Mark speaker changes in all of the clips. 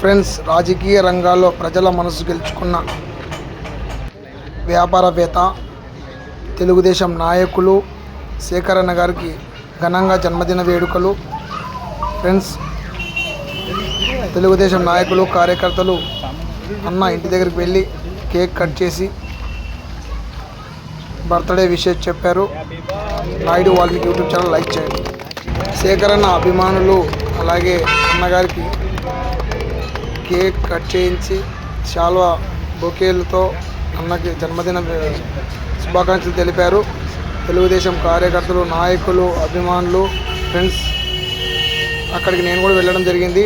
Speaker 1: Friends రాజకీయ రంగాల్లో ప్రజల మనసు గెలుచుకున్న వ్యాపారవేత్త తెలుగుదేశం నాయకులు శేఖరన్న గారికి ఘనంగా జన్మదిన వేడుకలు. ఫ్రెండ్స్ తెలుగుదేశం నాయకులు కార్యకర్తలు అన్న ఇంటి దగ్గరికి వెళ్ళి కేక్ కట్ చేసి బర్త్డే విషెస్ చెప్పారు. నాయుడు వాళ్ళకి యూట్యూబ్ ఛానల్ లైక్ చేయండి. శేఖరన్న అభిమానులు అలాగే అన్నగారికి కేక్ కట్ చేయించి చాలా బొకేలతో అన్నకి జన్మదిన శుభాకాంక్షలు తెలిపారు. తెలుగుదేశం కార్యకర్తలు నాయకులు అభిమానులు ఫ్రెండ్స్ అక్కడికి నేను కూడా వెళ్ళడం జరిగింది.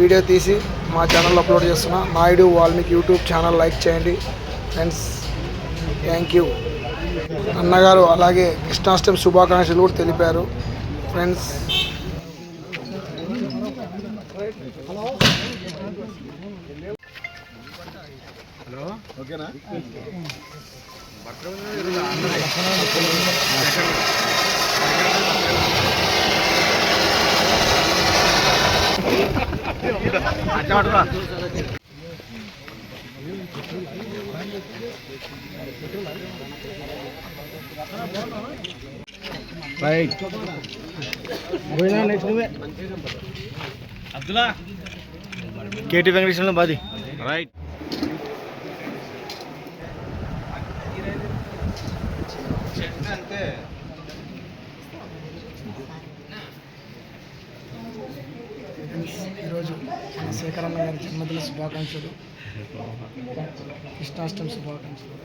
Speaker 1: వీడియో తీసి మా ఛానల్లో అప్లోడ్ చేస్తున్నా. Naidu Valmiki YouTube channel like చేయండి. Friends thank you. అన్నగారు అలాగే కృష్ణాష్టమి శుభాకాంక్షలు కూడా తెలిపారు. ఫ్రెండ్స్
Speaker 2: రైట్ పోయినా నెక్స్ట్ నువ్వే అబ్దుల్లా. కేటీ వెంకటేశ్వరం బాది. రైట్.
Speaker 1: ఈరోజు మన శేఖరన్న గారి జన్మదిన శుభాకాంక్షలు కృష్ణాష్టమి శుభాకాంక్షలు.